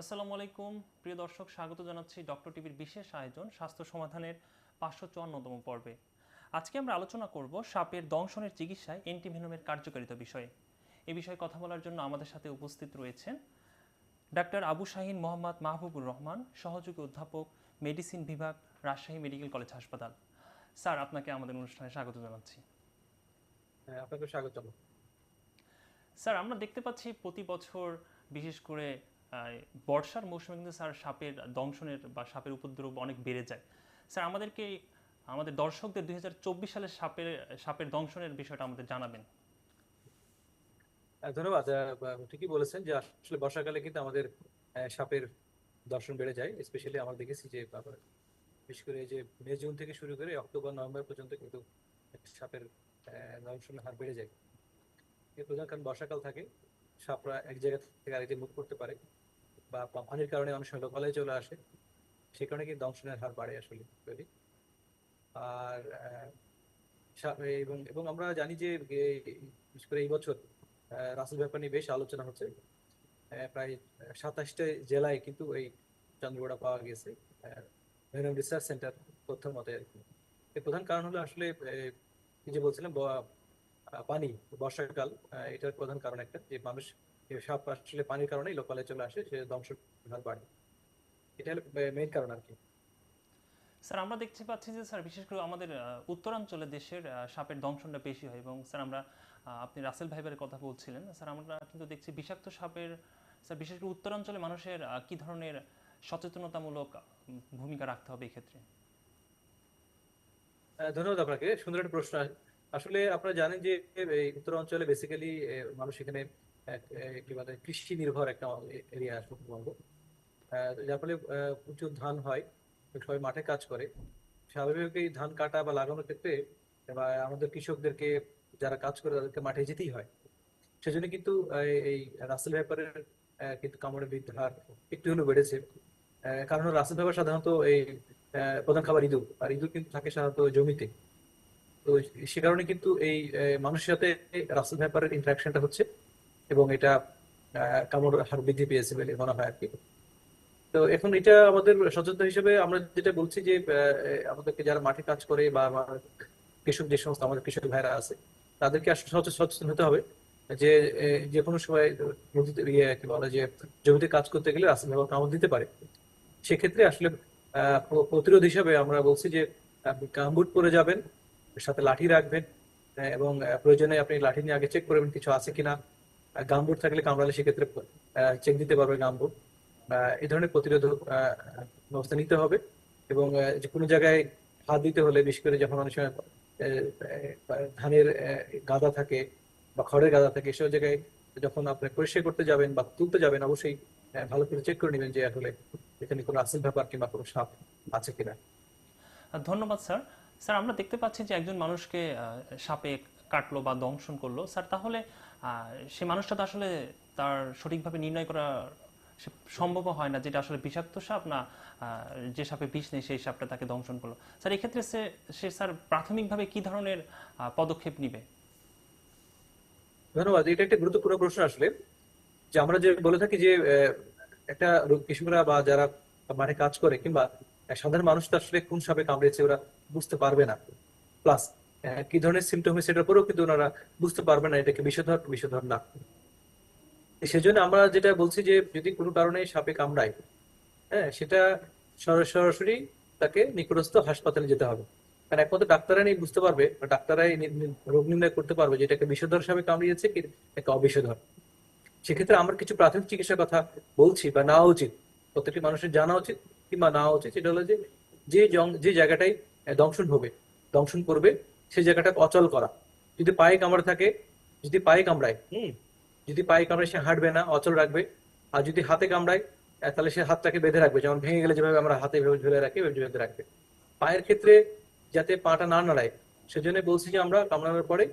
আসসালামু আলাইকুম। প্রিয় দর্শক স্বাগত জানাচ্ছি ডক্টর টিভির বিশেষ আয়োজন স্বাস্থ্য সমাধানের পাঁচশো চুয়ান্নতম পর্বে। আজকে আমরা আলোচনা করব সাপের দংশনের চিকিৎসায় অ্যান্টিভেনমের কার্যকারিতা বিষয়ে। এ বিষয়ে কথা বলার জন্য আমাদের সাথে উপস্থিত রয়েছেন ডাক্তার আবু শাহিন মোহাম্মদ মাহবুবুর রহমান সহযোগী অধ্যাপক মেডিসিন বিভাগ রাজশাহী মেডিকেল কলেজ হাসপাতাল। স্যার আপনাকে আমাদের অনুষ্ঠানে স্বাগত জানাচ্ছি। হ্যাঁ, আপনাকে স্বাগতম স্যার আমরা দেখতে পাচ্ছি প্রতি বছর বিশেষ করে বর্ষার মৌসুমে কিন্তু স্যার সাপের দংশনের বা সাপের উপদ্রব অনেক বেড়ে যায়। স্যার, আমাদেরকে, আমাদের দর্শকদের দুই সালের সাপের সাপের দংশনের বিষয়টা আমাদের জানাবেন। ধন্যবাদ। ঠিকই বলেছেন যে আসলে বর্ষাকালে কিন্তু আমাদের সাপের দর্শন বেড়ে যায় স্পেশালি আমরা দেখেছি যে বিশেষ করে যে মে, জুন থেকে শুরু করে অক্টোবর, নভেম্বর পর্যন্ত কিন্তু সাপের দংশনের হার বেড়ে যায়। এর প্রধান কারণ বর্ষাকাল থাকে, সাপরা এক জায়গা থেকে আরেক মুভ করতে পারে। বা পা- পানির কারণে অনেক সময় লোকালয়ে চলে আসে, সে কারণে কিন্তু দংশনের হার বাড়ে আসলে তৈরি আর এবং এবং আমরা জানি যে বিশেষ করে এই বছর রাসেল ব্যাপার নিয়ে বেশ আলোচনা হচ্ছে। প্রায় সাতাশটা জেলায় কিন্তু এই চন্দ্রগোড়া পাওয়া গেছে ভেনম রিসার্চ সেন্টার তথ্য মতে আর কি। এর প্রধান কারণ হলো আসলে যে বলছিলাম পানি, বর্ষাকাল এটার প্রধান কারণ একটা, যে মানুষ সাপ আসলে পানির কারণেই লোকালয়ে চলে আসে সে ধ্বংস হার বাড়ে। এটা হলো মেইন কারণ আর কি। স্যার আমরা দেখতে পাচ্ছি যে স্যার বিশেষ করে আমাদের উত্তরাঞ্চলে দেশের সাপের দংশনটা বেশি হয় এবং স্যার আমরা আপনি রাসেল ভাইবের কথা বলছিলেন স্যার আমরা কিন্তু দেখছি বিষাক্ত সাপের স্যার বিশেষ করে উত্তরাঞ্চলে মানুষের কি ধরনের সচেতনতামূলক ভূমিকা রাখতে হবে এক্ষেত্রে? ধন্যবাদ আপনাকে সুন্দর একটা প্রশ্ন আসলে আপনারা জানেন যে এই উত্তর অঞ্চলে বেসিক্যালি মানুষ এখানে কি কৃষি নির্ভর একটা এরিয়া আহ, যার ফলে প্রচুর ধান হয় সবাই মাঠে কাজ করে। স্বাভাবিকই ধান কাটা বা লাগানোর ক্ষেত্রে বা আমাদের কৃষকদেরকে যারা কাজ করে তাদেরকে মাঠে যেতেই হয়। সেজন্য কিন্তু এই রাসেল ব্যাপারের কিন্তু কামড়ের বৃদ্ধির হার একটু হলেও বেড়েছে। কারণ রাসেল ব্যাপার সাধারণত এই প্রধান খাবার ইঁদুর। আর ইঁদুর কিন্তু থাকে সাধারণত জমিতে। তো সে কারণে কিন্তু এই মানুষের সাথে রাসেল ভ্যাপারের ইন্টারাকশনটা হচ্ছে এবং এটা কামড় হার বৃদ্ধি পেয়েছে বলে মনে হয় আর কি তো এখন এটা আমাদের সচেতন হিসেবে আমরা যেটা বলছি যে আমাদেরকে যারা মাঠে কাজ করে বা কৃষক যে সমস্ত আমাদের কৃষক ভাইরা আছে, তাদেরকে আসলে সচেতন হতে হবে যে যে কোনো সময় নদীতে ইয়ে কি বলে যে, জমিতে কাজ করতে গেলে রাসেল ভ্যাপার কামড় দিতে পারে। সেক্ষেত্রে আসলে প্রতিরোধ হিসাবে আমরা বলছি যে গামবুট পরে যাবেন সাথে লাঠি রাখবেন এবং প্রয়োজনে আপনি লাঠি নিয়ে আগে চেক করবেন কিছু আছে কিনা। গামবুট থাকলে কামড়ালে সেক্ষেত্রে চেক দিতে পারবে গামবুট। এই ধরনের প্রতিরোধ ব্যবস্থা নিতে হবে এবং যে কোনো জায়গায় হাত দিতে হলে বিশেষ করে যখন অনেক সময় ধানের গাদা থাকে বা খড়ের গাদা থাকে সেসব জায়গায় যখন আপনি পরিষ্কার করতে যাবেন বা তুলতে যাবেন, অবশ্যই ভালো করে চেক করে নেবেন যে আসলে এখানে কোনো আসল ব্যাপার কিংবা কোনো সাপ আছে কিনা। ধন্যবাদ স্যার স্যার, আমরা দেখতে পাচ্ছি যে একজন মানুষকে সাপে কাটলো বা দংশন করল। স্যার, তাহলে সে মানুষটা তো আসলে তার সঠিকভাবে নির্ণয় করা সম্ভব হয় না যেটা আসলে বিষাক্ত সাপ না যে সাপে বিষ নেই, সেই সাপটা তাকে দংশন করল। স্যার, এক্ষেত্রে সে সে, স্যার, প্রাথমিকভাবে কি ধরনের পদক্ষেপ নিবে? ধন্যবাদ। এটা একটা গুরুত্বপূর্ণ প্রশ্ন আসলে। যে আমরা যে বলে থাকি যে একটা রোগ- কৃষকরা বা যারা মাঠে কাজ করে কিংবা সাধারণ মানুষ তো আসলে কোন সাপে কামড়েছে ওরা বুঝতে পারবে না। প্লাস কি ধরনের সিমটম হয়েছে সেটার উপরেও কিন্তু ওনারা বুঝতে পারবে না এটাকে বিষধর বিষধর না। সেজন্য আমরা যেটা বলছি যে, যদি কোনো কারণে সাপে কামড়ায় হ্যাঁ সেটা সরাসরি তাকে নিকটস্থ হাসপাতালে যেতে হবে। কারণ একমাত্র ডাক্তারাই বুঝতে পারবে ডাক্তারাই রোগ নির্ণয় করতে পারবে যে এটাকে বিষধর সাপে কামড়িয়েছে কি একটা অবিষধর। সেক্ষেত্রে আমরা কিছু প্রাথমিক চিকিৎসার কথা বলছি বা নেওয়া উচিত। প্রত্যেকটি মানুষের জানা উচিত। কিংবা নেওয়া উচিত সেটা হলো যে যে যে জায়গাটায় আহ, দংশন হবে দংশন করবে সেই জায়গাটা অচল করা। যদি পায়ে কামড় থাকে যদি পায়ে কামড়ায় হুম যদি পায়ে কামড়ায় সে হাঁটবে না অচল রাখবে আর যদি হাতে কামড়ায় তাহলে সে হাতটাকে বেঁধে রাখবে যেমন ভেঙে গেলে যেভাবে আমরা হাতে এভাবে ঝুলে রাখি বেঁধে রাখবে। পায়ের ক্ষেত্রে যাতে পাটা না নাড়ায় সেজন্য বলছি যে আমরা কামড়ানোর পরে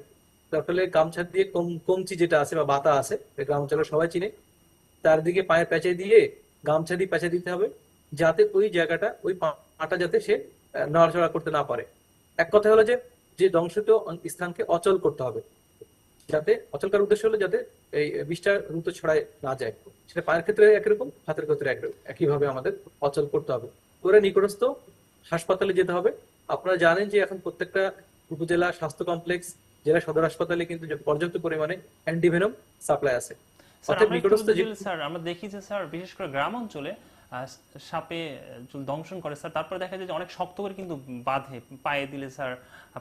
তারপরে গামছা দিয়ে কম- কমচি যেটা আছে বা বাতা আছে অঞ্চলে সবাই চিনে তার দিকে পায়ে প্যাঁচে দিয়ে গামছা দিয়ে প্যাঁচে দিতে হবে যাতে ওই জায়গাটা ওই পাটা যাতে সে নড়াচড়া করতে না পারে। এক কথা হলো যে যে দংশিত স্থানকে অচল করতে হবে। যাতে অচল করার উদ্দেশ্য হলো যাতে এই বিষটা দ্রুত ছড়ায় না যায়। সেটা পায়ের ক্ষেত্রে একরকম হাতের ক্ষেত্রে একরকম একইভাবে আমাদের অচল করতে হবে। করে নিকটস্থ হাসপাতালে যেতে হবে। আপনারা জানেন যে এখন প্রত্যেকটা উপজেলা স্বাস্থ্য কমপ্লেক্স জেলা সদর হাসপাতালে কিন্তু পর্যাপ্ত পরিমাণে অ্যান্টিভেনম সাপ্লাই আছে। স্যার অর্থাৎ আমরা নিকটস্থ স্যার দেখি যে স্যার বিশেষ করে গ্রাম অঞ্চলে সাপে দংশন করে স্যার। তারপরে দেখা যায় যে অনেক শক্ত করে কিন্তু বাঁধে। পায়ে দিলে স্যার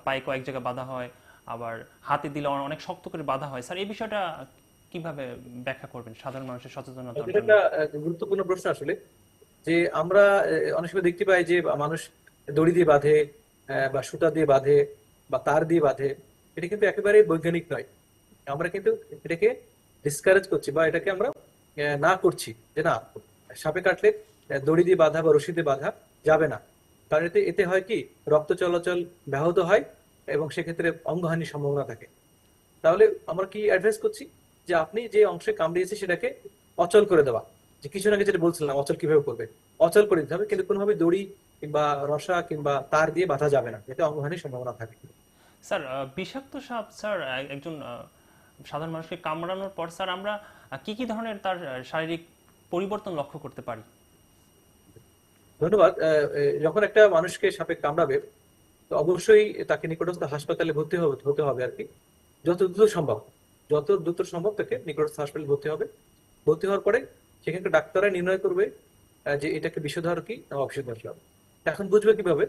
পায়ে কয়েক জায়গায় বাঁধা হয়। আবার হাতে দিলে অনেক শক্ত করে বাঁধা হয়। স্যার এই বিষয়টা কীভাবে ব্যাখ্যা করবেন সাধারণ মানুষের এটা আহ, গুরুত্বপূর্ণ প্রশ্ন আসলে। যে আমরা অনেক সময় দেখতে পাই যে মানুষ দড়ি দিয়ে বাঁধে বা সুতা দিয়ে বাঁধে বা তার দিয়ে বাঁধে। এটা কিন্তু একেবারে বৈজ্ঞানিক নয়। আমরা কিন্তু এটাকে ডিসকারেজ করছি বা এটাকে আমরা না করছি যে না সাপে কাটলে দড়ি দিয়ে বাঁধা বা রশি দিয়ে বাঁধা যাবে না। কারণ এতে এতে হয় কি, রক্ত চলাচল ব্যাহত হয় এবং সেক্ষেত্রে অঙ্গহানির সম্ভাবনা থাকে। তাহলে আমরা কি অ্যাডভাইস করছি? যে আপনি যে অংশে কামড়িয়েছে সেটাকে অচল করে দেওয়া। যে কিছু আগে যেটা বলছিলাম, অচল কীভাবে করবে? অচল করে দিতে হবে, কিন্তু কোনোভাবে দড়ি কিংবা রসা কিংবা তার দিয়ে বাঁধা যাবে না। এতে অঙ্গহানির সম্ভাবনা থাকে। স্যার বিষাক্ত সাপ, স্যার একজন সাধারণ মানুষকে কামড়ানোর পর, স্যার, আমরা কি কি ধরনের তার শারীরিক পরিবর্তন লক্ষ্য করতে পারি। ধন্যবাদ। যখন একটা মানুষকে সাপে কামড়াবে, তো অবশ্যই তাকে নিকটস্থ হাসপাতালে ভর্তি হতে হবে আর কি। যত দ্রুত সম্ভব, যত দ্রুত সম্ভব তাকে নিকটস্থ হাসপাতালে ভর্তি হবে। ভর্তি হওয়ার পরে সেখানকার ডাক্তাররা নির্ণয় করবে যে এটাকে বিষধর কি না অবিষধর সাপ এখন বুঝবে কীভাবে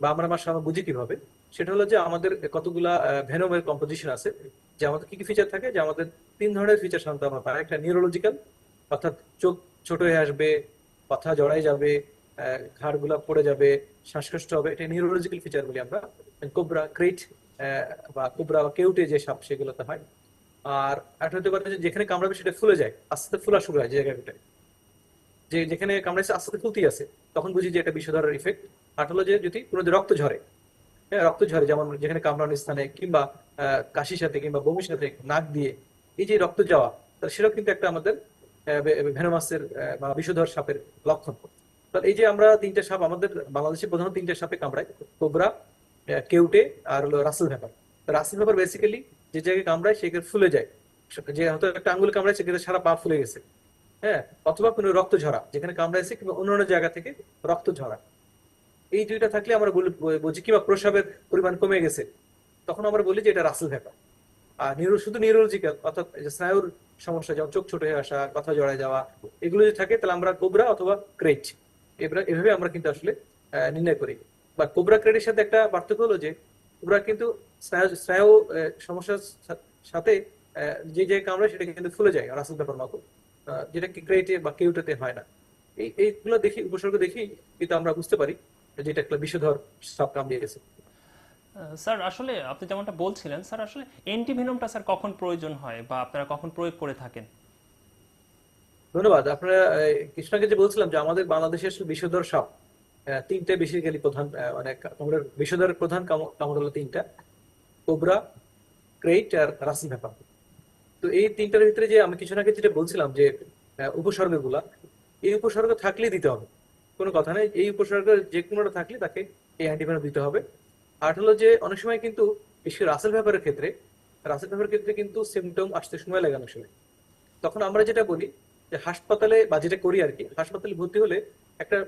বা আমরা আমার সামনে বুঝি কীভাবে? সেটা হলো যে আমাদের কতগুলা ভেনোমের কম্পোজিশন আছে, যে আমাদের কি কি ফিচার থাকে, যে আমাদের তিন ধরনের ফিচার সাধারণত আমরা পাই। একটা নিউরোলজিক্যাল অর্থাৎ চোখ ছোট হয়ে আসবে কথা জড়াই যাবে আহ, ঘাড়গুলা পড়ে যাবে শ্বাসকষ্ট হবে। এটা নিউরোলজিক্যাল ফিচার বলি আমরা। কোবরা ক্রেট বা কোবরা বা কেউটে যে সাপ সেগুলোতে হয়। আর একটা হতে পারে যেখানে কামড়াবে সেটা ফুলে যায় আস্তে আস্তে ফুলা শুরু হয় জায়গাটায় যে যেখানে কামড়াইছে আস্তে আস্তে ফুলতেই আছে তখন বুঝি যে এটা বিষধরের ইফেক্ট আর হলো যে যদি কোনো রক্ত ঝরে হ্যাঁ রক্ত ঝরে যেমন যেখানে কামড়ানোর স্থানে কিংবা কাশির সাথে কিংবা বমির সাথে নাক দিয়ে এই যে রক্ত যাওয়া তাহলে সেটাও কিন্তু একটা আমাদের ভেনোমাসের বা বিষধর সাপের লক্ষণ তাহলে এই যে আমরা তিনটা সাপ, আমাদের বাংলাদেশে প্রধানত তিনটা সাপে কামড়ায়, কোবরা কেউটে আর হলো Russell viper Russell viper basically যে জায়গায় কামড়ায় সেখানে ফুলে যায়। যে হয়তো একটা আঙ্গুল কামড়ায় সেক্ষেত্রে সারা পা ফুলে গেছে। হ্যাঁ? অথবা কোনো রক্ত ঝরা, যেখানে কামড়াইছে কিংবা অন্যান্য জায়গা থেকে রক্ত ঝরা। এই দুইটা থাকলে আমরা বলি বুঝি কিংবা প্রসাবের পরিমাণ কমে গেছে। তখন আমরা বলি যে এটা রাসেল ভ্যাপার আর নিউরো শুধু নিউরোলজিক্যাল অর্থাৎ স্নায়ুর সমস্যা, যেমন চোখ ছোট হয়ে আসা কথা জড়ায় যাওয়া, এগুলো যদি থাকে, তাহলে আমরা কোবরা অথবা ক্রেট এবার এভাবে আমরা কিন্তু আসলে নির্ণয় করি। বা কোবরা ক্রেটের সাথে একটা পার্থক্য হলো যে, কোবরা কিন্তু স্নায়ু সমস্যার সাথে যে যে কামড়ায় সেটা কিন্তু ফুলে যায়, রাসেল ব্যাপার মতো। যেটা কি ক্রেটে বা কেউটাতে হয় না। এই, এইগুলো দেখি, উপসর্গ দেখি, কিন্তু আমরা বুঝতে পারি যে এটা একটা বিষধর সাপ কামড়িয়ে গেছে। স্যার আসলে আপনি যেমনটা বলছিলেন স্যার আসলে অ্যান্টিভেনমটা স্যার কখন প্রয়োজন হয় বা আপনারা কখন প্রয়োগ করে থাকেন? ধন্যবাদ। আপনারা আগে যে বলছিলাম যে আমাদের বাংলাদেশের বিষধর সাপ তিনটে বেসিক্যালি প্রধান মানে কামড়ের বিষধর প্রধান কামড় হলো তিনটা। কোবরা ক্রেট আর রাসেল ভ্যাপার তো এই তিনটার ভিতরে যে আমি কিছুক্ষণ আগে যেটা বলছিলাম যে আহ, উপসর্গগুলা এই উপসর্গ থাকলেই দিতে হবে। কোনো কথা নেই। এই উপসর্গ যে কোনোটা থাকলে তাকে এই অ্যান্টিভেনম দিতে হবে। আর হলো যে অনেক সময় কিন্তু, বিশেষ রাসেল ভ্যাপারের ক্ষেত্রে রাসেল ভ্যাপারের ক্ষেত্রে কিন্তু সিমটম আসতে সময় লাগে অনেক সময়। তখন আমরা যেটা বলি যে হাসপাতালে বা যেটা করি আর কি, হাসপাতালে ভর্তি হলে একটা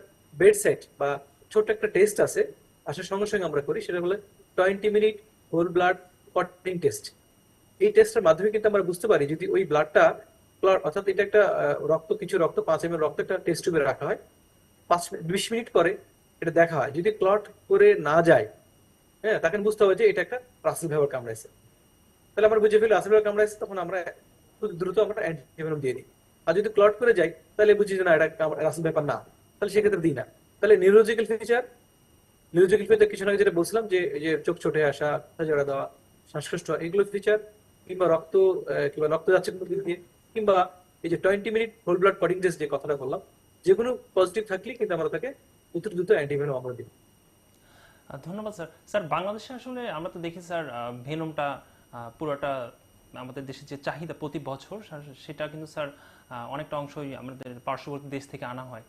বেড সেট বা ছোট্ট একটা টেস্ট আছে, আসার সঙ্গে সঙ্গে আমরা করি, সেটা বলে টোয়েন্টি মিনিট হোল ব্লাড পটিং টেস্ট এই টেস্টের মাধ্যমে কিন্তু আমরা বুঝতে পারি যদি ওই ব্লাডটা অর্থাৎ এটা একটা রক্ত, কিছু রক্ত, পাঁচ এম রক্ত একটা টেস্ট টিউবে রাখা হয়, পাঁচ, বিশ মিনিট পরে এটা দেখা হয়। যদি ক্লট করে না যায় হ্যাঁ তাকে বুঝতে হবে যে এটা একটা রাসেল ভ্যাবার কামড়াইছে। তাহলে আমরা বুঝে ফেলি, রাসেল ভ্যাবার কামড়াইছে, তখন আমরা খুব দ্রুত আমরা অ্যান্টিভেনম দিয়ে দিই আর যদি ক্লট করে যাই, তাহলে বুঝি যে না, এটা রাসেল ব্যাপার না। তাহলে সেক্ষেত্রে দিই না। তাহলে নিউরোলজিক্যাল ফিচার নিউরোলজিক্যাল ফিচার কিছু আগে যেটা বলছিলাম যে যে চোখ ছোট আসা জড়া দেওয়া, শ্বাসকষ্ট, এগুলো ফিচার কিংবা রক্ত কিংবা রক্ত যাচ্ছে দিয়ে, কিংবা এই যে টোয়েন্টি মিনিট হোল ব্লাড পটিং টেস্ট যে কথাটা বললাম যে কোনো পজিটিভ থাকলে কিন্তু আমরা তাকে দ্রুত দ্রুত অ্যান্টিভেনম আমরা দিই। ধন্যবাদ স্যার স্যার বাংলাদেশে আসলে আমরা তো দেখি স্যার ভেনমটা পুরোটা আমাদের দেশের যে চাহিদা প্রতি বছর সেটা কিন্তু স্যার অনেকটা অংশই আমাদের পার্শ্ববর্তী দেশ থেকে আনা হয়।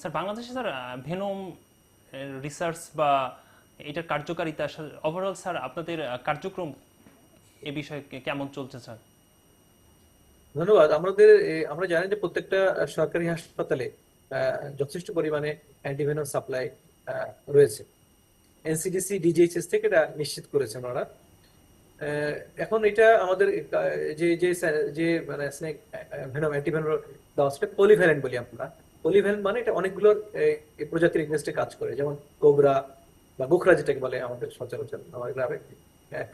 স্যার বাংলাদেশে স্যার ভেনম রিসার্চ বা এটার কার্যকারিতা ওভারঅল স্যার আপনাদের কার্যক্রম এ বিষয়ে কেমন চলছে স্যার ধন্যবাদ। আমাদের আমরা জানি যে প্রত্যেকটা সরকারি হাসপাতালে যথেষ্ট পরিমাণে অ্যান্টিভেনম সাপ্লাই রয়েছে। এনসিডিসি ডিজিএইচএস থেকে এটা নিশ্চিত করেছেন ওনারা। এখন এটা আমাদের যে যে যে মানে স্নেক ভেনম অ্যান্টিভেনম দেওয়া সেটা পলিভ্যালেন্ট বলি আমরা। পলিভ্যালেন্ট মানে এটা অনেকগুলোর প্রজাতির এগনেস্টে কাজ করে। যেমন কোবরা বা গোখরা যেটাকে বলে আমাদের সচরাচর আমাদের গ্রামে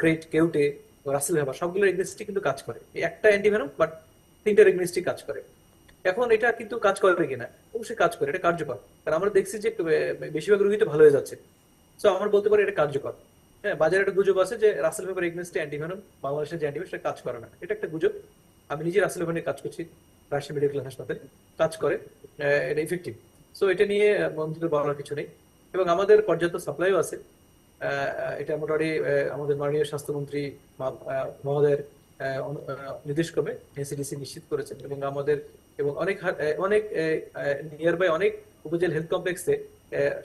ক্রেট, কেউটে, রাসেল ভেবা সবগুলোর এগনেস্টে কিন্তু কাজ করে। একটা অ্যান্টিভেনম বাট তিনটার এগনেস্টে কাজ করে। এখন এটা কিন্তু কাজ করে কিনা? অবশ্যই কাজ করে, এটা কার্যকর। কারণ আমরা দেখছি যে বেশিরভাগ রোগী তো ভালো হয়ে যাচ্ছে। তো আমরা বলতে পারি এটা কার্যকর। হ্যাঁ বাজারে একটা গুজব আছে যে রাসেল ভেবার এগনেস্টে অ্যান্টিভেনম বাংলাদেশের যে অ্যান্টিভেনম সেটা কাজ করে না। এটা একটা গুজব। আমি নিজে রাসেল নিয়ে কাজ করছি রাজশাহী মেডিকেল হাসপাতালে। কাজ করে এটা ইফেক্টিভ সো এটা নিয়ে বন্ধুদের বলার কিছু নেই। এবং আমাদের পর্যাপ্ত সাপ্লাইও আছে। এটা মোটামুটি আমাদের মাননীয় স্বাস্থ্যমন্ত্রী মহোদয়ের নির্দেশক্রমে এনসিডিসি নিশ্চিত করেছেন। এবং আমাদের, এবং অনেক অনেক নিয়ারবাই অনেক উপজেলা হেলথ কমপ্লেক্সে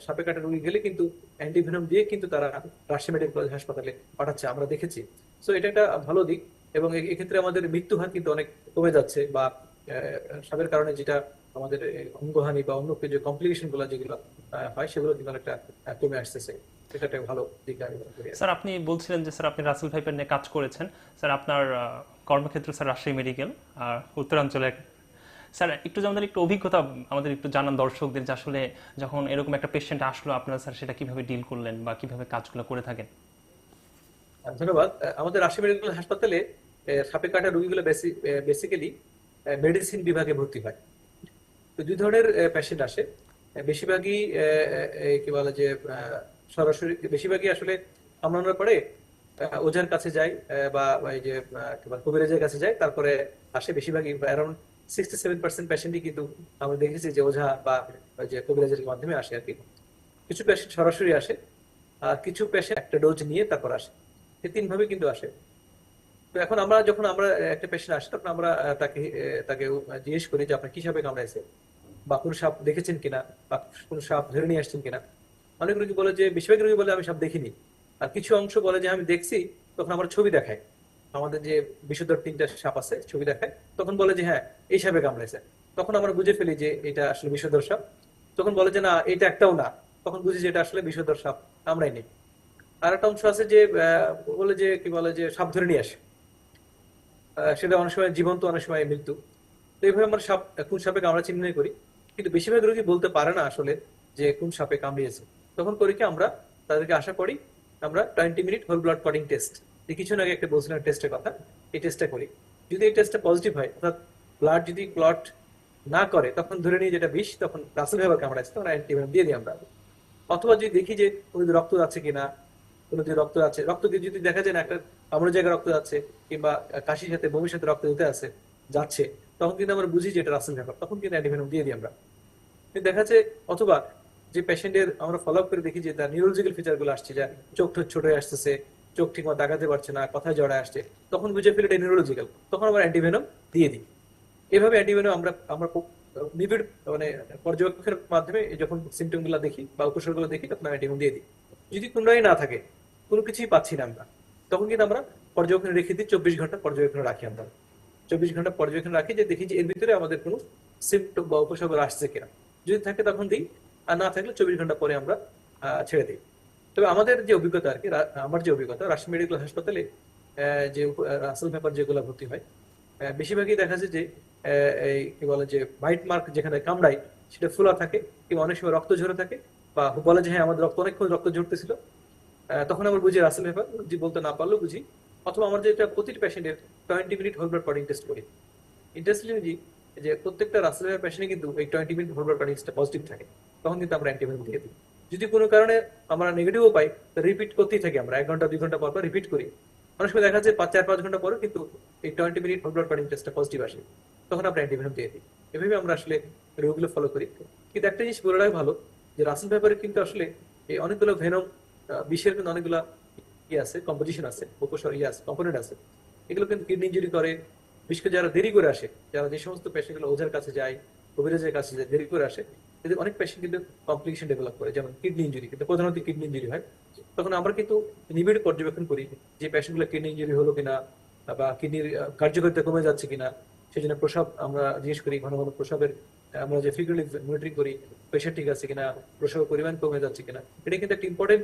সাপে কাটা রোগী গেলে কিন্তু অ্যান্টিভেনম দিয়ে কিন্তু তারা রাজশাহী মেডিকেল কলেজ হাসপাতালে পাঠাচ্ছে, আমরা দেখেছি। সো এটা একটা ভালো দিক এবং এক্ষেত্রে আমাদের মৃত্যু হার কিন্তু অনেক কমে যাচ্ছে বা সাপের কারণে যেটা আমাদের অঙ্গহানি বা অন্য যে কমপ্লিকেশনগুলো যেগুলো হয় সেগুলো কিন্তু অনেকটা কমে আসতেছে। এটা ভালো দিক স্যার, আপনি বলছিলেন যে, স্যার, আপনি রাসেল ভাইপার নিয়ে কাজ করেছেন। স্যার, আপনার কর্মক্ষেত্র, স্যার, রাজশাহী মেডিকেল, আর উত্তরাঞ্চলে স্যার, একটু যেমন একটু অভিজ্ঞতা, আমাদের একটু জানান দর্শকদের যে আসলে যখন এরকম একটা পেশেন্ট আসলো আপনারা, স্যার, সেটা কীভাবে ডিল করলেন বা কীভাবে কাজগুলো করে থাকেন? ধন্যবাদ। আমাদের রাজশাহী মেডিকেল হাসপাতালে সাপে কাটা রোগীগুলো বেসিক্যালি মেডিসিন বিভাগে ভর্তি হয়। তো দুই ধরনের পেশেন্ট আসে। বেশিরভাগই কি বলে যে সরাসরি, বেশিরভাগই আসলে কামড়ানোর পরে ওঝার কাছে যায় বা এই যে কবিরাজের কাছে যায়, তারপরে আসে। বেশিরভাগই অ্যারাউন্ড সিক্সটি সেভেন পার্সেন্ট পেশেন্টই কিন্তু আমরা দেখেছি যে ওঝা বা যে কবিরাজের মাধ্যমে আসে আর কি। কিছু পেশেন্ট সরাসরি আসে, আর কিছু পেশেন্ট একটা ডোজ নিয়ে তারপর আসে। এই তিন ভাবে কিন্তু আসে। তো এখন আমরা যখন আমরা, একটা পেশেন্ট আসে, তখন আমরা তাকে তাকে জিজ্ঞেস করি যে আপনার কি সাপে কামড়াইছে? বা কোন সাপ দেখেছেন কিনা? বা কোন সাপ ধরে নিয়ে আসছেন কিনা? অনেক রোগী বলে যে, বেশিরভাগ রোগী বলে আমি সাপ দেখিনি। আর কিছু অংশ বলে যে আমি দেখছি, তখন আমার ছবি দেখায় আমাদের যে বিশুদ্ধর তিনটা সাপ আছে, ছবি দেখায়, তখন বলে যে হ্যাঁ এই সাপে কামড়াইছে। তখন আমরা বুঝে ফেলি যে, এটা আসলে বিষধর সাপ। তখন বলে যে, না, এটা একটাও না। তখন বুঝি যে, এটা আসলে বিষধর সাপ কামড়াইনি আর একটা অংশ আছে যে বলে যে, কি বলে যে, সাপ ধরে নিয়ে আসে। সেটা অনেক সময় জীবন্ত, অনেক সময় মৃত্যু। তো এইভাবে আমরা সাপ, কোন সাপে কামড়া চিহ্নিত করি। কিন্তু বেশিরভাগ রোগী বলতে পারে না আসলে যে, কোন সাপে কামড়িয়েছে। তখন করি কি, আমরা তাদেরকে আশা করি, আমরা twenty minute whole blood clotting test কিছুক্ষণ আগে একটা বলছিলাম টেস্টের কথা, এই টেস্টটা করি। যদি এই টেস্টটা পজিটিভ হয়, অর্থাৎ ব্লাড যদি ক্লট না করে, তখন ধরে নিই যেটা বিষ, তখন রাসেল ভাবে কামড়াচ্ছে তখন অ্যান্টিবায়োটিক দিয়ে দিই আমরা। অথবা যদি দেখি যে কোনো রক্ত যাচ্ছে কিনা, কোনো যদি রক্ত যাচ্ছে, রক্ত দিয়ে যদি দেখা যায় না একটা কামড়ের জায়গায় রক্ত যাচ্ছে, কিংবা কাশির সাথে বমির সাথে রক্ত দিতে আছে, যাচ্ছে, তখন কিন্তু আমরা বুঝি যে এটা রাসেল ব্যাপার তখন কিন্তু অ্যান্টিভেনম দিয়ে দিই আমরা। দেখা যাচ্ছে অথবা যে পেশেন্টের আমরা ফলো আপ করে দেখি যে তার নিউরোলজিক্যাল ফিচারগুলো আসছে, যা চোখ টোক ছোট আসতেছে চোখ ঠিক মতো পারছে না, কথায় জড়ায় আসছে, তখন বুঝে ফেলে এটা নিউরোলজিক্যাল তখন আমরা অ্যান্টিভেনম দিয়ে দিই। এভাবে অ্যান্টিভেনম আমরা আমরা নিবিড় মানে পর্যবেক্ষণের মাধ্যমে যখন সিমটমগুলো দেখি বা উপসর্গগুলো দেখি, তখন অ্যান্টিভেনম দিয়ে দিই। যদি কোনটাই না থাকে, কোনো কিছুই পাচ্ছি না আমরা, তখন কিন্তু আমরা পর্যবেক্ষণে রেখে দিই, চব্বিশ ঘণ্টা পর্যবেক্ষণে রাখি আমরা। চব্বিশ ঘণ্টা পর্যবেক্ষণ রাখি যে দেখি যে এর ভিতরে আমাদের কোনো সিমটম বা উপসর্গ আসছে কিনা। যদি থাকে তখন দিই, আর না থাকলে চব্বিশ ঘণ্টা পরে আমরা ছেড়ে দিই। তবে আমাদের যে অভিজ্ঞতা আর কি আমার যে অভিজ্ঞতা, রাজশাহী মেডিকেল হাসপাতালে যে উপ- ব্যাপার যেগুলো ভর্তি হয় বেশিরভাগই দেখা যায় যে এই কি বলে যে হোয়াইট মার্ক যেখানে কামড়ায়, সেটা ফুলা থাকে কিংবা অনেক সময় রক্ত ঝরে থাকে বা বলে যে হ্যাঁ আমাদের রক্ত অনেকক্ষণ রক্ত ঝরতেছিল। তখন আমরা বুঝি রাসেল ব্যাপার যে বলতে না পারলেও বুঝি। অথবা আমরা যেটা প্রতিটি পেশেন্টের twenty minute whole blood protein test করি। ইন্টারেস্টিংলি যে প্রত্যেকটা রাসেল পেশেন্টে কিন্তু এই twenty minute whole blood protein টেস্টটা পজিটিভ থাকে। তখন কিন্তু আমরা অ্যান্টিবায়োটিক দিয়ে দিই যদি কোনো কারণে আমরা নেগেটিভও পাই রিপিট করতেই থাকি আমরা। এক ঘণ্টা, দুই ঘণ্টা পর পর রিপিট করি। অনেক সময় দেখা যায় পাঁচ, চার, পাঁচ ঘণ্টা পরে কিন্তু এই twenty minute whole blood protein টেস্টটা পজিটিভ আসে। তখন আমরা অ্যান্টিবায়োটিক দিয়ে দিই। এভাবে আমরা আসলে রোগগুলো ফলো করি। কিন্তু একটা জিনিস বলে রাখা ভালো, যে রাসেল পেপারে কিন্তু আসলে এই অনেকগুলো ভেনম বিষের কিন্তু অনেকগুলো ইয়ে আছে কম্পোজিশন আছে উপসর ইয়ে আছে কম্পোনেন্ট আছে। এগুলো কিন্তু কিডনি ইঞ্জুরি করে। বিশেষ করে যারা দেরি করে আসে, যারা যে সমস্ত পেশেন্টগুলো ওঝার কাছে যায় কবিরাজের কাছে যায় দেরি করে আসে, এদের অনেক পেশেন্ট কিন্তু কমপ্লিকেশন ডেভেলপ করে, যেমন কিডনি ইঞ্জুরি কিন্তু প্রধানত কিডনি ইঞ্জুরি হয়। তখন আমরা কিন্তু নিবিড় পর্যবেক্ষণ করি যে পেশেন্টগুলো কিডনি ইঞ্জুরি হলো কিনা, বা কিডনির কার্যকারিতা কমে যাচ্ছে কিনা। সেই জন্য প্রসাব আমরা জিজ্ঞেস করি, ঘন ঘন প্রসাবের আমরা যে ফ্রিকুয়েন্টলি মনিটরিং করি প্রেশার ঠিক আছে কিনা, প্রসাবের পরিমাণ কমে যাচ্ছে কিনা। এটা কিন্তু একটা ইম্পর্টেন্ট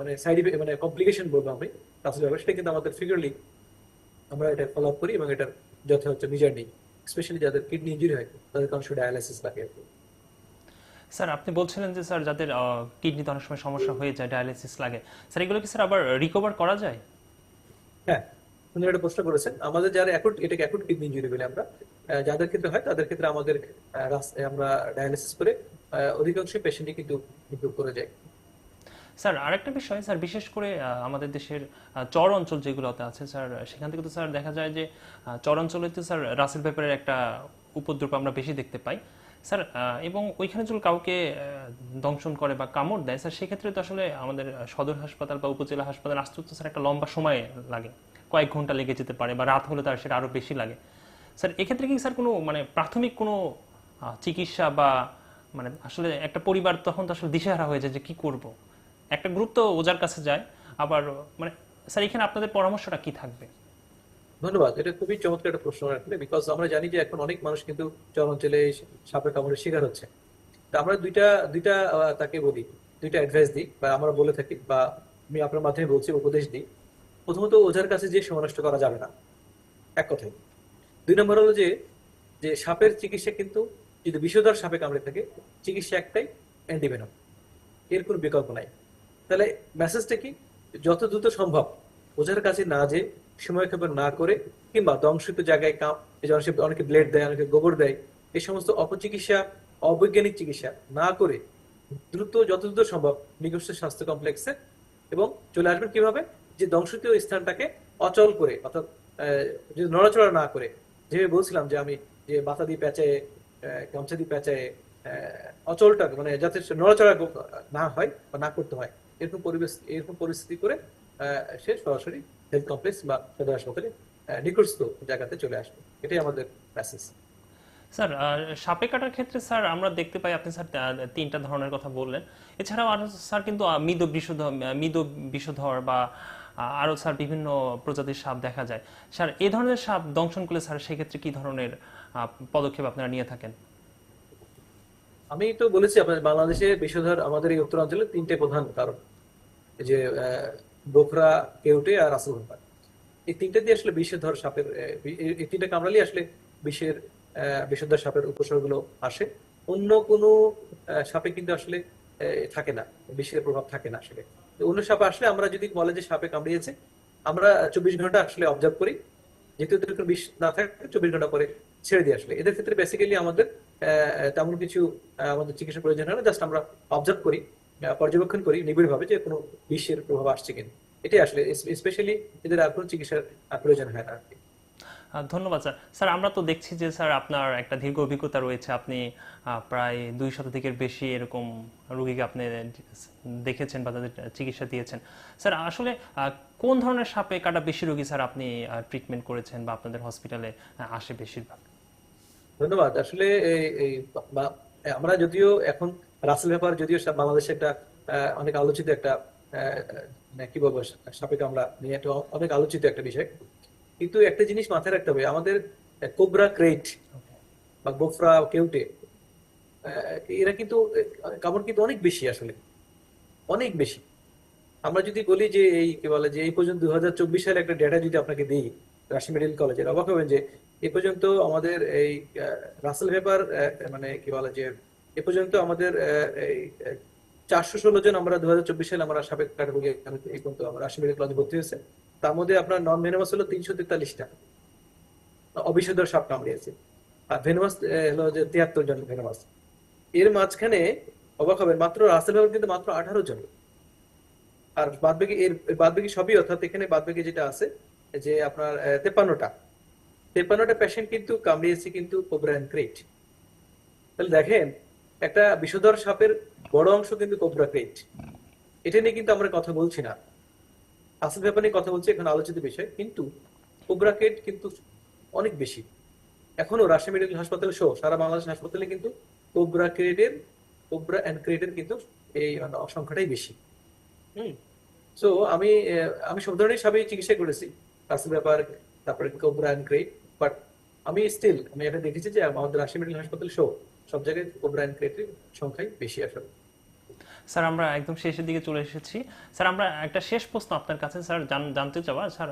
মানে সাইড মানে কমপ্লিকেশন বলব আমি আসলে সেটা কিন্তু আমাদের ফিগারলি আমরা এটা ফলো আপ করি এবং এটার যথাযথ মেজার নিই। স্পেশালি যাদের কিডনি ইঞ্জুরি হয় তাদের কারণ ডায়ালাইসিস লাগে আর কি। স্যার আপনি বলছিলেন যে স্যার যাদের কিডনিতে অনেক সময় সমস্যা হয়ে যায় ডায়ালিসিস লাগে। স্যার এগুলো কি স্যার আবার রিকভার করা যায়? হ্যাঁ উনি একটা প্রশ্ন করেছেন আমাদের যারা অ্যাকুট এটাকে অ্যাকুট কিডনি ইঞ্জুরি বলে আমরা যাদের ক্ষেত্রে হয় তাদের ক্ষেত্রে আমাদের আমরা ডায়ালিসিস করে অধিকাংশ পেশেন্টই কিন্তু ইমপ্রুভ করে যায়। স্যার, আরেকটা বিষয়, স্যার, বিশেষ করে আমাদের দেশের চর অঞ্চল যেগুলোতে আছে, স্যার, সেখান থেকে তো, স্যার, দেখা যায় যে চর অঞ্চলে তো স্যার, রাসেল পেপারের একটা উপদ্রব আমরা বেশি দেখতে পাই। স্যার এবং ওইখানে যদি কাউকে দংশন করে বা কামড় দেয়, স্যার, সেক্ষেত্রে তো আসলে আমাদের সদর হাসপাতাল বা উপজেলা হাসপাতাল আসতে তো স্যার, একটা লম্বা সময় লাগে। কয়েক ঘণ্টা লেগে যেতে পারে বা রাত হলে তার সেটা আরও বেশি লাগে। স্যার, এক্ষেত্রে কি, স্যার, কোনো মানে প্রাথমিক কোনো চিকিৎসা বা মানে আসলে একটা পরিবার তখন তো আসলে দিশেহারা হয়ে যায় যে কি করব? একটা গ্রুপ তো ওজার কাছে যায়, আবার মানে স্যার, এখানে আপনাদের পরামর্শটা কি থাকবে? ধন্যবাদ, এটা খুবই চমৎকার একটা প্রশ্ন রাখলে বিকজ আমরা জানি যে এখন অনেক মানুষ কিন্তু চর অঞ্চলে এই সাপের কামড়ের শিকার হচ্ছে। আমরা দুইটা দুইটা তাকে বলি, দুইটা অ্যাডভাইস দিই, বা আমরা বলে থাকি, বা আমি আপনার মাধ্যমে বলছি, উপদেশ দিই। প্রথমত ওঝার কাছে যে সময় নষ্ট করা যাবে না, এক কথায়। দুই নম্বর হলো যে যে সাপের চিকিৎসা কিন্তু, যদি বিষধর সাপে কামড়ে থাকে, চিকিৎসা একটাই অ্যান্টিভেনম, এর কোনো বিকল্প নাই। তাহলে মেসেজটা কি? যত দ্রুত সম্ভব ওঝার কাছে না যে সময় ক্ষেপণ না করে কিংবা দংশিত জায়গায় কাম অনেকে- ব্লেড দেয় অনেকে গোবর দেয় এই সমস্ত অপচিকিৎসা অবৈজ্ঞানিক চিকিৎসা না করে দ্রুত যত দ্রুত সম্ভব নিকটস্থ স্বাস্থ্য কমপ্লেক্সে এবং চলে আসবেন কীভাবে? যে দংশিত স্থানটাকে অচল করে অর্থাৎ যদি নড়াচড়া না করে। যেভাবে বলছিলাম যে আমি যে বাতা দিয়ে আহ, গামছা দিয়ে আহ, অচলটা মানে যাতে নড়াচড়া না হয় বা না করতে হয়। এরকম পরিবেশ এরকম পরিস্থিতি করে সে সরাসরি হেলথ কমপ্লেক্স বা সদর হাসপাতালে নিকটস্থ জায়গাতে চলে আসবে। এটাই আমাদের মেসেজ স্যার সাপে কাটার ক্ষেত্রে স্যার আমরা দেখতে পাই আপনি স্যার তিনটা ধরনের কথা বললেন। এছাড়াও আরও স্যার কিন্তু মৃদ বিষধর মৃদ বিষধর বা আরও স্যার বিভিন্ন প্রজাতির সাপ দেখা যায়। স্যার এই ধরনের সাপ দংশন করলে স্যার সেক্ষেত্রে কি ধরনের আহ, পদক্ষেপ আপনারা নিয়ে থাকেন? আমি তো বলেছি আপনাদের বাংলাদেশে বিষধর আমাদের এই উত্তরাঞ্চলে তিনটে প্রধান কারণ। যে বোখরা কেউটে আর আসল ভাপা এই তিনটে দিয়ে আসলে বিশ্বের ধর সাপের এই- তিনটে কামড়ালেই আসলে আহ, বিষধর সাপের উপসর্গগুলো আসে। অন্য কোনো সাপে কিন্তু আসলে থাকে না বিষের প্রভাব থাকে না আসলে। অন্য সাপে আসলে আমরা যদি বলে যে সাপে কামড়িয়েছে আমরা চব্বিশ ঘণ্টা আসলে অবজার্ভ করি। যেহেতু ওদের কোনো বিষ না থাকে চব্বিশ ঘণ্টা পরে ছেড়ে দিয়ে আসলে। এদের ক্ষেত্রে বেসিক্যালি আমাদের তেমন কিছু আমাদের চিকিৎসা প্রয়োজন হয় না জাস্ট আমরা অবজার্ভ করি। পর্যবেক্ষণ করি নিবিড়ভাবে যে কোনো বিষের প্রভাব আসছে কিনা। এটাই আসলে স্পেশালি এদের কোনো চিকিৎসার প্রয়োজন হয় না ধন্যবাদ স্যার। স্যার আমরা তো দেখছি যে স্যার আপনার একটা দীর্ঘ অভিজ্ঞতা রয়েছে। আপনি প্রায় দুই শতাধিকের বেশি এরকম রোগীকে আপনি দেখেছেন বা তাদের চিকিৎসা দিয়েছেন। স্যার আসলে কোন ধরনের সাপে কাটা বেশি রুগী স্যার আপনি ট্রিটমেন্ট করেছেন বা আপনাদের হসপিটালে আসে বেশিরভাগ? ধন্যবাদ। আসলে আমরা যদিও এখন রাসেল ব্যাপার যদিও বাংলাদেশে একটা অনেক আলোচিত একটা কি বলব সাপে কামড়া নিয়ে একটা অনেক আলোচিত একটা বিষয়। কিন্তু একটা জিনিস মাথায় রাখতে হবে, আমাদের কোবরা ক্রেট বা গোফরা কেউটে এরা কিন্তু কামড় কিন্তু অনেক বেশি আসলে, অনেক বেশি। আমরা যদি বলি যে এই, কি বলে, যে এই পর্যন্ত দু হাজার চব্বিশ সালে একটা ডেটা যদি আপনাকে দিই রাশি মেডিকেল কলেজের অবাক হবেন যে এ পর্যন্ত আমাদের এই রাসেল পেপার মানে কি বলে যে এ পর্যন্ত আমাদের চারশো ষোলো জন আমরা দু হাজার চব্বিশ সালে আমরা সাবেক কাটা এই পর্যন্ত আমরা রাশি মেডিকেল কলেজে ভর্তি হয়েছে। তার মধ্যে আপনার নন ভেনেমাস হলো তিনশো তেতাল্লিশটা। অবিশুদ্ধ সাপ কামড়িয়েছে। আর ভেনেমাস হলো যে তিয়াত্তর জন ভেনেমাস এর মাঝখানে অবাক হবেন, মাত্র রাসেল পেপার কিন্তু মাত্র আঠারো জন। আর বাদ বাকি এর বাদ বাকি সবই অর্থাৎ এখানে বাদ বাকি যেটা আছে, যে আপনার তেপান্নটা তেপান্নটা পেশেন্ট কিন্তু কামড়িয়েছে কিন্তু কোবরা ক্রেট তাহলে দেখেন একটা বিষধর সাপের বড় অংশ কিন্তু কোবরা ক্রেট এটা নিয়ে কিন্তু আমরা কথা বলছি না। আসল ব্যাপার নিয়ে কথা বলছি এখন আলোচিত বিষয়, কিন্তু কোবরা ক্রেট কিন্তু অনেক বেশি। এখনও রাজশাহী মেডিকেল হাসপাতাল সহ সারা বাংলাদেশ হাসপাতালে কিন্তু কোবরা ক্রেটের কোবরা অ্যান্ড ক্রেটের কিন্তু এই মানে সংখ্যাটাই বেশি। হুম। সো আমি আমি সব ধরনের সাপে চিকিৎসা করেছি। কাশির ব্যাপার, তারপরে কোবরা অ্যান্ড ক্রেট বাট আমি স্টিল আমি এটা দেখেছি যে আমাদের রাজশাহী মেডিকেল হাসপাতাল সহ সব জায়গায় কোবরা অ্যান্ড ক্রেটের সংখ্যাই বেশি আসলে। স্যার আমরা একদম শেষের দিকে চলে এসেছি। স্যার আমরা একটা শেষ প্রশ্ন আপনার কাছে স্যার জানতে চাওয়া। স্যার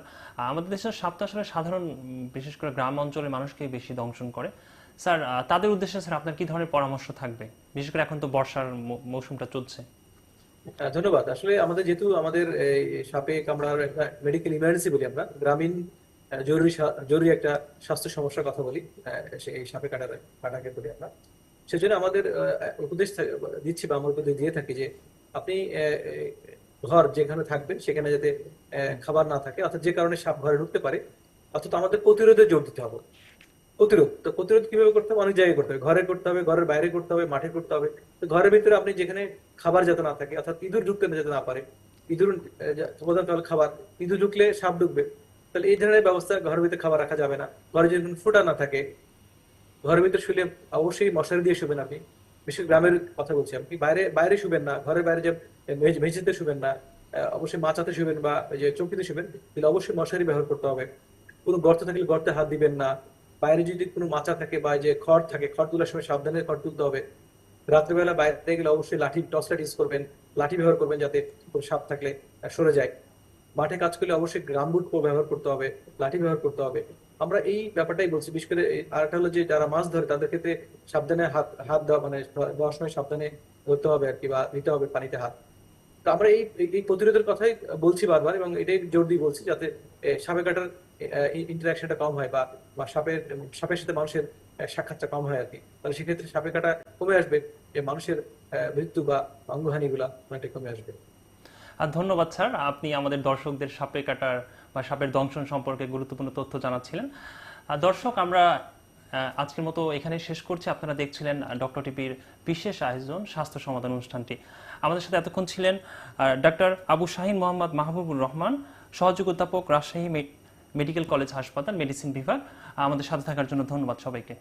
আমাদের দেশের সাপ তো আসলে সাধারণ বিশেষ করে গ্রাম অঞ্চলের মানুষকেই বেশি দংশন করে। স্যার তাদের উদ্দেশ্যে স্যার আপনার কি ধরনের পরামর্শ থাকবে? বিশেষ করে এখন তো বর্ষার মৌসুমটা চলছে। ধন্যবাদ। আসলে আমাদের যেহেতু আমাদের সাপে কামড়ার একটা মেডিকেল ইমার্জেন্সি বলি আমরা গ্রামীণ জরুরি জরুরি একটা স্বাস্থ্য সমস্যার কথা বলি। এই সাপে কাটার কাটাকে বলি আমরা। সেজন্য আমাদের উপদেশ দিচ্ছি বা আমরা উপদেশ দিয়ে থাকি যে আপনি ঘর যেখানে থাকবেন সেখানে যাতে খাবার না থাকে, অর্থাৎ যে কারণে সাপ ঘরে ঢুকতে পারে, অর্থাৎ আমাদের প্রতিরোধে জোর দিতে হবে। প্রতিরোধ, তো প্রতিরোধ কীভাবে করতে হবে? অনেক জায়গায় করতে হবে। ঘরে করতে হবে, ঘরের বাইরে করতে হবে, মাঠে করতে হবে। তো ঘরের ভিতরে আপনি যেখানে খাবার যাতে না থাকে, অর্থাৎ ইঁদুর ঢুকতে যাতে না পারে, ইঁদুর খাবার, ইঁদুর ঢুকলে সাপ ঢুকবে। তাহলে এই ধরনের ব্যবস্থা ঘরের ভিতরে খাবার রাখা যাবে না। ঘরে যদি ফুটা না থাকে, ঘরের ভিতরে শুলে অবশ্যই মশারি দিয়ে শুবেন আপনি। বিশেষ গ্রামের কথা বলছি আপনি বাইরে বাইরে শুবেন না, ঘরের বাইরে যে মেঝেতে শুবেন না অবশ্যই মাচাতে শুবেন বা যে চৌকিতে শুবেন, তাহলে অবশ্যই মশারি ব্যবহার করতে হবে। কোনো গর্ত থাকলে গর্তে হাত দিবেন না। বাইরে যদি কোনো মাচা থাকে বা যে খড় থাকে, খড় তোলার সময় সাবধানে খড় তুলতে হবে। রাত্রেবেলা বাইরে গেলে অবশ্যই লাঠি, টর্চ ইউজ করবেন। লাঠি ব্যবহার করবেন যাতে সাপ থাকলে সরে যায়। মাঠে কাজ করলে অবশ্যই গ্রাম বুট ব্যবহার করতে হবে লাঠি ব্যবহার করতে হবে। আমরা এই ব্যাপারটাই বলছি, বিশেষ করে এই আরেকটা হলো যে যারা মাছ ধরে, তাদের ক্ষেত্রে সাবধানে হাত হাত দেওয়া মানে দেওয়ার সময় সাবধানে ধরতে হবে আর কি বা দিতে হবে পানিতে হাত। তো আমরা এই, এই- প্রতিরোধের কথাই বলছি বারবার এবং এটাই জোর দিয়ে বলছি যাতে সাপে কাটার ইন্টারাকশনটা কম হয় বা সাপের সাপের সাথে মানুষের সাক্ষাৎটা কম হয় আর কি। তাহলে সেক্ষেত্রে সাপে কাটা কমে আসবে মানুষের মৃত্যু বা অঙ্গহানি গুলা অনেকটা কমে আসবে। আর ধন্যবাদ, স্যার। আপনি আমাদের দর্শকদের সাপে কাটার বা সাপের দংশন সম্পর্কে গুরুত্বপূর্ণ তথ্য জানাচ্ছিলেন। আর দর্শক, আমরা আজকের মতো এখানে শেষ করছি। আপনারা দেখছিলেন ডক্টর টিপির বিশেষ আয়োজন, স্বাস্থ্য সমাধান অনুষ্ঠানটি। আমাদের সাথে এতক্ষণ ছিলেন ডাক্তার আবু শাহিন মোহাম্মদ মাহবুবুর রহমান, সহযোগী অধ্যাপক রাজশাহী মেডিকেল কলেজ হাসপাতাল, মেডিসিন বিভাগ। আমাদের সাথে থাকার জন্য ধন্যবাদ সবাইকে।